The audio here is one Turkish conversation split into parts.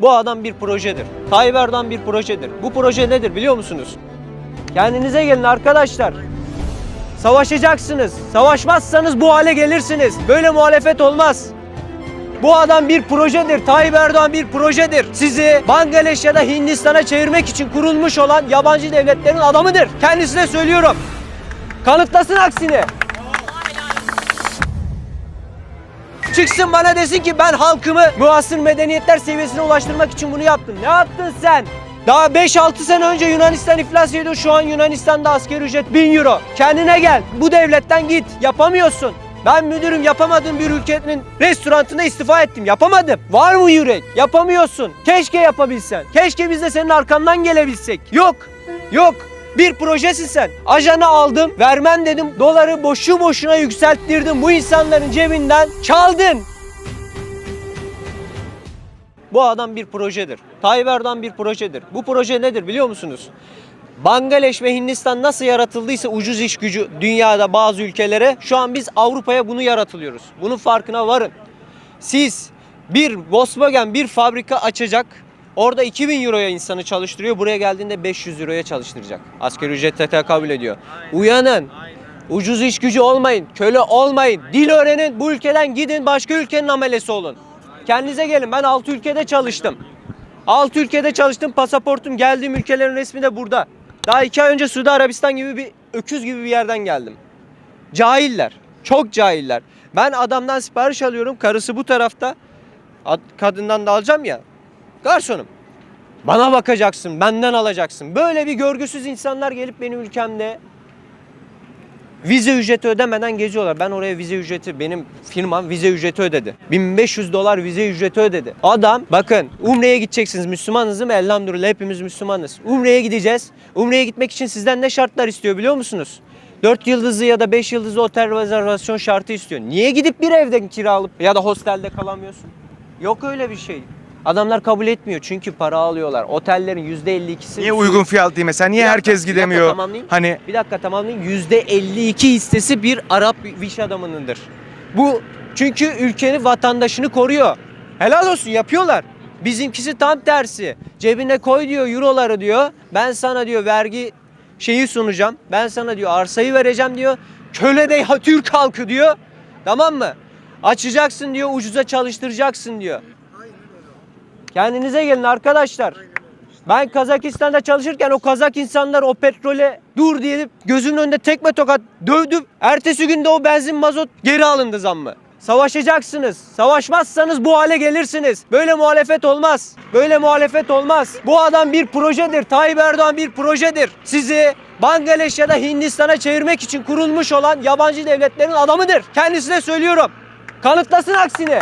Bu adam bir projedir. Tayyip Erdoğan bir projedir. Bu proje nedir biliyor musunuz? Kendinize gelin arkadaşlar. Savaşacaksınız. Savaşmazsanız bu hale gelirsiniz. Böyle muhalefet olmaz. Bu adam bir projedir. Tayyip Erdoğan bir projedir. Sizi Bangladeş ya da Hindistan'a çevirmek için kurulmuş olan yabancı devletlerin adamıdır. Kendisine söylüyorum. Kanıtlasın aksini. Çıksın bana desin ki ben halkımı muasır medeniyetler seviyesine ulaştırmak için bunu yaptım. Ne yaptın sen? Daha 5-6 sene önce Yunanistan iflas ediyor. Şu an Yunanistan'da asgari ücret 1000 euro. Kendine gel. Bu devletten git. Yapamıyorsun. Ben müdürüm yapamadığım bir ülkenin restorantına istifa ettim. Yapamadım. Var mı yürek? Yapamıyorsun. Keşke yapabilsen. Keşke biz de senin arkandan gelebilsek. Yok. Yok. Bir projesin sen. Ajanı aldım, vermem dedim. Doları boşu boşuna yükselttirdim. Bu insanların cebinden çaldın. Bu adam bir projedir. Tayyip Erdoğan bir projedir. Bu proje nedir biliyor musunuz? Bangladeş ve Hindistan nasıl yaratıldıysa ucuz iş gücü dünyada bazı ülkelere şu an biz Avrupa'ya bunu yaratılıyoruz. Bunun farkına varın. Siz bir Volkswagen bir fabrika açacak. Orada 2000 euroya insanı çalıştırıyor. Buraya geldiğinde 500 euroya çalıştıracak. Asgari ücrete tekabül ediyor. Uyanın. Ucuz iş gücü olmayın. Köle olmayın. Dil öğrenin. Bu ülkeden gidin başka ülkenin amelesi olun. Kendinize gelin. Ben 6 ülkede çalıştım. 6 ülkede çalıştım. Pasaportum geldiğim ülkelerin resmi de burada. Daha 2 ay önce Suudi Arabistan gibi bir öküz gibi bir yerden geldim. Cahiller. Çok cahiller. Ben adamdan sipariş alıyorum. Karısı bu tarafta. Ad- Kadından da alacağım ya. Garsonum. Bana bakacaksın, benden alacaksın. Böyle bir görgüsüz insanlar gelip benim ülkemde vize ücreti ödemeden geziyorlar. Ben oraya vize ücreti, benim firmam vize ücreti ödedi. 1500 dolar vize ücreti ödedi. Adam bakın Umre'ye gideceksiniz. Müslümanız değil mi? Elhamdülillah hepimiz Müslümanız. Umre'ye gideceğiz. Umre'ye gitmek için sizden ne şartlar istiyor biliyor musunuz? 4 yıldızlı ya da 5 yıldızlı otel rezervasyon şartı istiyor. Niye gidip bir evden kiralıp ya da hostelde kalamıyorsun? Yok öyle bir şey. Adamlar kabul etmiyor çünkü para alıyorlar. Otellerin %52'si Niye uygun fiyat değil mesela? Niye Bir dakika, herkes bir dakika gidemiyor? tamamlayayım. Hani Bir dakika tamamlayayım. %52 hissesi bir Arap iş adamınındır. Bu çünkü ülkenin vatandaşını koruyor. Helal olsun yapıyorlar. Bizimkisi tam tersi. Cebine koy diyor euroları diyor. Ben sana diyor vergi şeyi sunacağım. Ben sana diyor arsayı vereceğim diyor. Köle de Türk halkı diyor. Tamam mı? Açacaksın diyor ucuza çalıştıracaksın diyor. Kendinize gelin arkadaşlar. Ben Kazakistan'da çalışırken o Kazak insanlar o petrole dur diye gözümün önünde tekme tokat dövdüm. Ertesi günde o benzin mazot geri alındı zammı. Savaşacaksınız. Savaşmazsanız bu hale gelirsiniz. Böyle muhalefet olmaz. Böyle muhalefet olmaz. Bu adam bir projedir. Tayyip Erdoğan bir projedir. Sizi Bangladeş ya da Hindistan'a çevirmek için kurulmuş olan yabancı devletlerin adamıdır. Kendisine söylüyorum. Kanıtlasın aksini.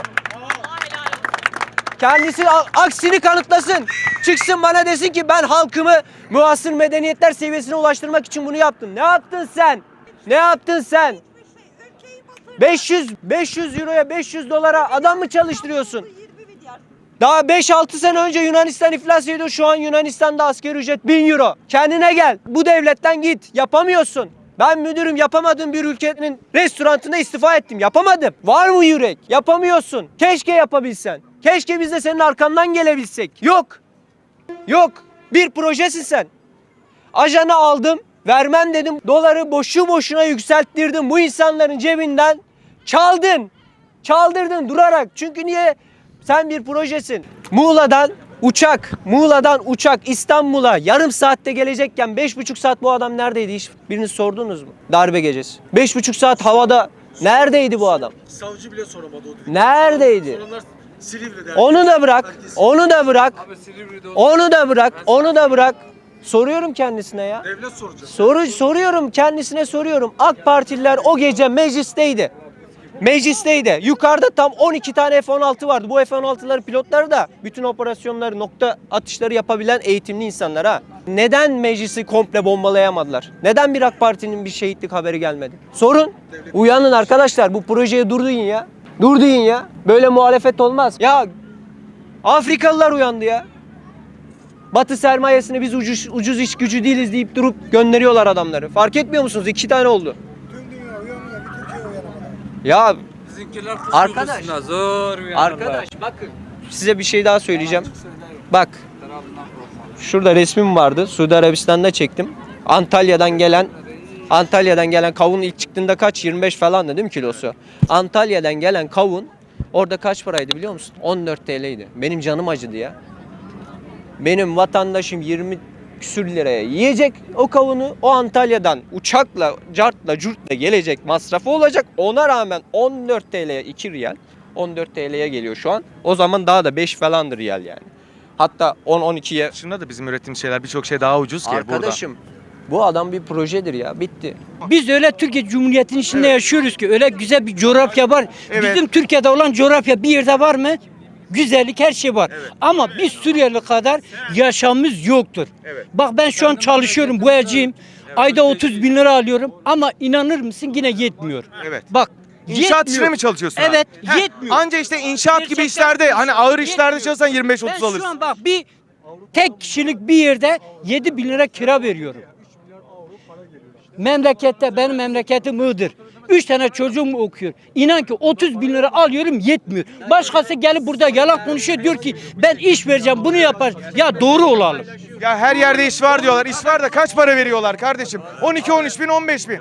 Kendisi aksini kanıtlasın. Çıksın bana desin ki ben halkımı muasır medeniyetler seviyesine ulaştırmak için bunu yaptım. Ne yaptın sen? Ne yaptın sen? 500 500 euroya 500 dolara adam mı çalıştırıyorsun? Daha 5-6 sene önce Yunanistan iflas ediyor. Şu an Yunanistan'da asgari ücret 1000 euro. Kendine gel. Bu devletten git. Yapamıyorsun. Ben müdürüm yapamadığım bir ülkenin restorantına istifa ettim. Yapamadım. Var mı yürek? Yapamıyorsun. Keşke yapabilsen. Keşke biz de senin arkandan gelebilsek. Yok. Yok. Bir projesin sen. Ajanı aldım, vermem dedim. Doları boşu boşuna yükselttirdim. Bu insanların cebinden çaldın. Çaldırdın durarak. Çünkü niye? Sen bir projesin. Muğla'dan uçak, Muğla'dan uçak İstanbul'a yarım saatte gelecekken beş buçuk saat bu adam neredeydi? Hiç biriniz sordunuz mu? Darbe gecesi. Beş buçuk saat havada neredeydi bu adam? Savcı bile soramadı o düğünü. Neredeydi? Soranlar Silivri'de. Onu da bırak. Onu da bırak. Onu da bırak. Onu da bırak. Soruyorum kendisine ya. Devlet soracak. Soru soruyorum kendisine soruyorum. AK Partililer o gece meclisteydi. Meclisteydi. Yukarıda tam 12 tane F-16 vardı. Bu F-16'ların pilotları da bütün operasyonları, nokta atışları yapabilen eğitimli insanlar ha. Neden meclisi komple bombalayamadılar? Neden bir AK Parti'nin bir şehitlik haberi gelmedi? Sorun. Uyanın arkadaşlar bu projeye dur deyin ya. Dur deyin ya. Böyle muhalefet olmaz. Ya Afrikalılar uyandı ya. Batı sermayesine biz ucuz, ucuz iş gücü değiliz deyip durup gönderiyorlar adamları. Fark etmiyor musunuz? İki tane oldu. Tüm dünya uyanmıyor. Bir Türkiye uyanamadı. Ya Bizimkiler kız Arkadaş. zor uyanırlar. arkadaş bakın size bir şey daha söyleyeceğim. Bak. Şurada resmim vardı. Suudi Arabistan'da çektim. Antalya'dan gelen Antalya'dan gelen kavun ilk çıktığında kaç? 25 falandı değil mi kilosu? Antalya'dan gelen kavun orada kaç paraydı biliyor musun? 14 TL'ydi. Benim canım acıdı ya. Benim vatandaşım 20 küsür liraya yiyecek o kavunu o Antalya'dan uçakla, cartla, curtla gelecek masrafı olacak. Ona rağmen 14 TL'ye 2 riyal 14 TL'ye geliyor şu an. O zaman daha da 5 falandır riyal yani. Hatta 10-12'ye Dışında da bizim ürettiğimiz şeyler birçok şey daha ucuz ki burada. Arkadaşım bu adam bir projedir ya bitti. Biz öyle Türkiye Cumhuriyeti'nin içinde yaşıyoruz ki öyle güzel bir coğrafya var. Evet. Bizim Türkiye'de olan coğrafya bir yerde var mı? Güzellik her şey var. Ama biz Suriyeli kadar yaşamımız yoktur. Evet. Bak ben şu an çalışıyorum, boyacıyım. Ayda 30 bin lira alıyorum ama inanır mısın yine yetmiyor. Evet. Bak İnşaat yetmiyor. işine mi çalışıyorsun? Evet, Heh, yetmiyor. Anca işte inşaat gibi Gerçekten işlerde hani ağır işlerde yetmiyor. çalışsan 25-30 Ben şu alırsın. an bak bir tek kişilik bir yerde 7 bin lira kira veriyorum. Memlekette benim memleketim Iğdır. 3 tane çocuğum okuyor. İnan ki 30 bin lira alıyorum yetmiyor. Başkası gelip burada yalan konuşuyor diyor ki ben iş vereceğim bunu yapar. Ya doğru olalım. Ya her yerde iş var diyorlar. İş var da kaç para veriyorlar kardeşim? 12, 13 bin, 15 bin.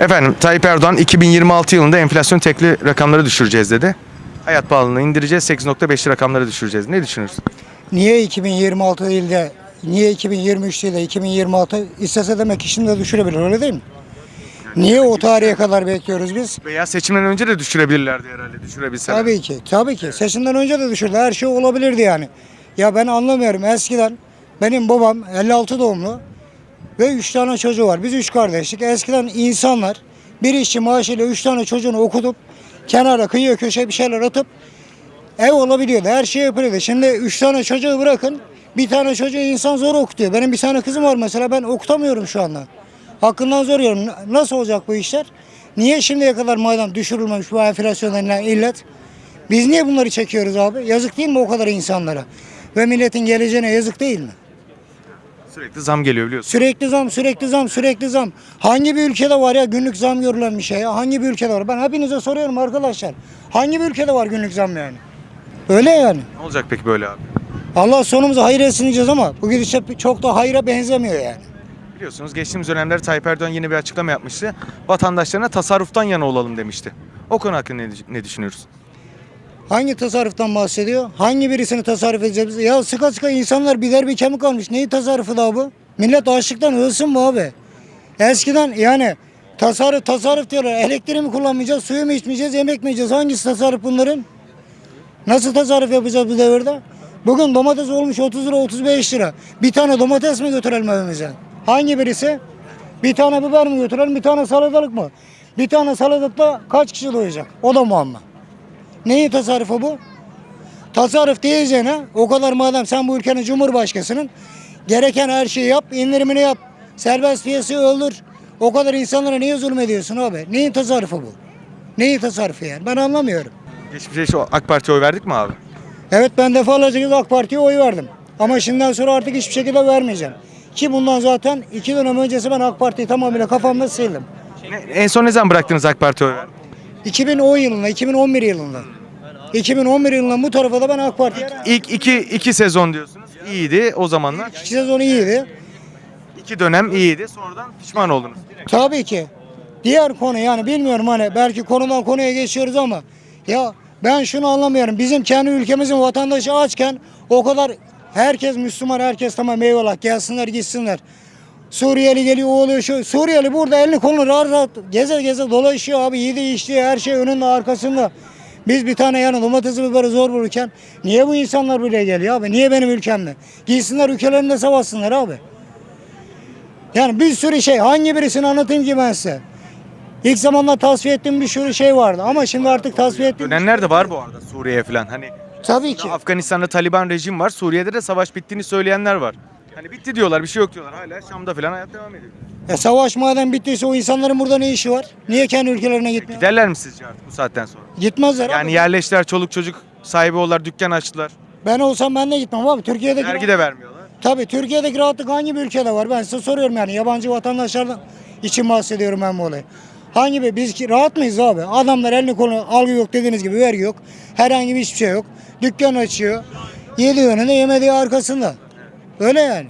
Efendim Tayyip Erdoğan 2026 yılında enflasyon tekli rakamları düşüreceğiz dedi. Hayat pahalılığını indireceğiz, 8.5'li rakamları düşüreceğiz. Ne düşünürsün? Niye 2026 değil de niye 2023 değil de 2026 istese demek şimdi de düşürebilir öyle değil mi? Niye o tarihe kadar bekliyoruz biz? Veya seçimden önce de düşürebilirlerdi herhalde, düşürebilseler. Tabii ki, tabii ki. Seçimden önce de düşürdü. Her şey olabilirdi yani. Ya ben anlamıyorum. Eskiden benim babam 56 doğumlu ve 3 tane çocuğu var. Biz 3 kardeşlik. Eskiden insanlar bir işçi maaşıyla 3 tane çocuğunu okutup kenara kıyıya köşeye bir şeyler atıp ev olabiliyordu. Her şey yapılıyordu. Şimdi 3 tane çocuğu bırakın. Bir tane çocuğu insan zor okutuyor. Benim bir tane kızım var mesela ben okutamıyorum şu anda. Hakkından zor yiyorum. Nasıl olacak bu işler? Niye şimdiye kadar madem düşürülmemiş bu enflasyon denilen illet? Biz niye bunları çekiyoruz abi? Yazık değil mi o kadar insanlara? Ve milletin geleceğine yazık değil mi? Sürekli zam geliyor biliyorsun. Sürekli zam, sürekli zam, sürekli zam. Hangi bir ülkede var ya günlük zam görülen bir şey ya? Hangi bir ülkede var? Ben hepinize soruyorum arkadaşlar. Hangi bir ülkede var günlük zam yani? Öyle yani. Ne olacak peki böyle abi? Allah sonumuzu hayır etsin diyeceğiz ama bu gidişat çok da hayra benzemiyor yani. Biliyorsunuz geçtiğimiz dönemlerde Tayyip Erdoğan yeni bir açıklama yapmıştı. Vatandaşlarına tasarruftan yana olalım demişti. O konu hakkında ne, ne düşünüyoruz? Hangi tasarruftan bahsediyor? Hangi birisini tasarruf edeceğiz? Ya sıka sıka insanlar birer bir kemik almış. Neyi tasarrufu da bu? Millet açlıktan ölsün mü abi? Eskiden yani tasarruf tasarruf diyorlar. Elektriği mi kullanmayacağız, suyu mu içmeyeceğiz, yemek mi yiyeceğiz? Hangisi tasarruf bunların? Nasıl tasarruf yapacağız bu devirde? Bugün domates olmuş 30 lira 35 lira. Bir tane domates mi götürelim evimize? Hangi birisi? Bir tane biber mi götürelim, bir tane salatalık mı? Bir tane salatalıkta kaç kişi doyacak? O da muamma. Neyin tasarrufu bu? Tasarruf diyeceğine o kadar madem sen bu ülkenin cumhurbaşkanısının gereken her şeyi yap, indirimini yap. Serbest piyasayı öldür. O kadar insanlara niye zulmediyorsun abi? Neyin tasarrufu bu? Neyin tasarrufu yani? Ben anlamıyorum. Geçmişte AK Parti'ye oy verdik mi abi? Evet ben defalarca kez AK Parti'ye oy verdim. Ama şimdiden sonra artık hiçbir şekilde vermeyeceğim. Ki bundan zaten iki dönem öncesi ben AK Parti'yi tamamıyla kafamda sildim. Ne- en son ne zaman bıraktınız AK Parti'ye oy vermeyi? 2010 yılında, 2011 yılında. 2011 yılında bu tarafa da ben AK Parti'ye İlk iki, iki sezon diyorsunuz. İyiydi o zamanlar. İki sezonu iyiydi. İki dönem iyiydi. Sonradan pişman oldunuz. Tabii ki. Diğer konu yani bilmiyorum hani belki konudan konuya geçiyoruz ama ya ben şunu anlamıyorum. Bizim kendi ülkemizin vatandaşı açken o kadar herkes Müslüman, herkes tamam eyvallah gelsinler gitsinler. Suriyeli geliyor, o oluyor şu. Suriyeli burada elini kolunu rahat rahat geze geze dolaşıyor abi. Yedi içti her şey önünde arkasında. Biz bir tane yani domatesi biberi zor bulurken niye bu insanlar buraya geliyor abi? Niye benim ülkemde? Gitsinler ülkelerinde savaşsınlar abi. Yani bir sürü şey hangi birisini anlatayım ki ben size? İlk zamanlar tasfiye ettiğim bir sürü şey vardı ama şimdi artık tasfiye ettiğim Dönenler de var bu arada Suriye'ye falan. Hani tabii ki. Afganistan'da Taliban rejim var. Suriye'de de savaş bittiğini söyleyenler var. Hani bitti diyorlar, bir şey yok diyorlar. Hala Şam'da falan hayat devam ediyor. E, savaş madem bittiyse o insanların burada ne işi var? Niye kendi ülkelerine gitmiyor? Giderler mi sizce artık bu saatten sonra? Gitmezler Yani abi. yerleştiler, çoluk çocuk sahibi oldular, dükkan açtılar. Ben olsam ben de gitmem abi. Türkiye'deki Vergi de vermiyorlar. Tabii Türkiye'deki rahatlık hangi bir ülkede var? Ben size soruyorum yani yabancı vatandaşlardan için bahsediyorum ben bu olayı. Hangi bir biz ki rahat mıyız abi? Adamlar elini kolunu algı yok dediğiniz gibi vergi yok. Herhangi bir hiçbir şey yok. Dükkan açıyor. Yediği önünde yemediği arkasında. Öyle yani.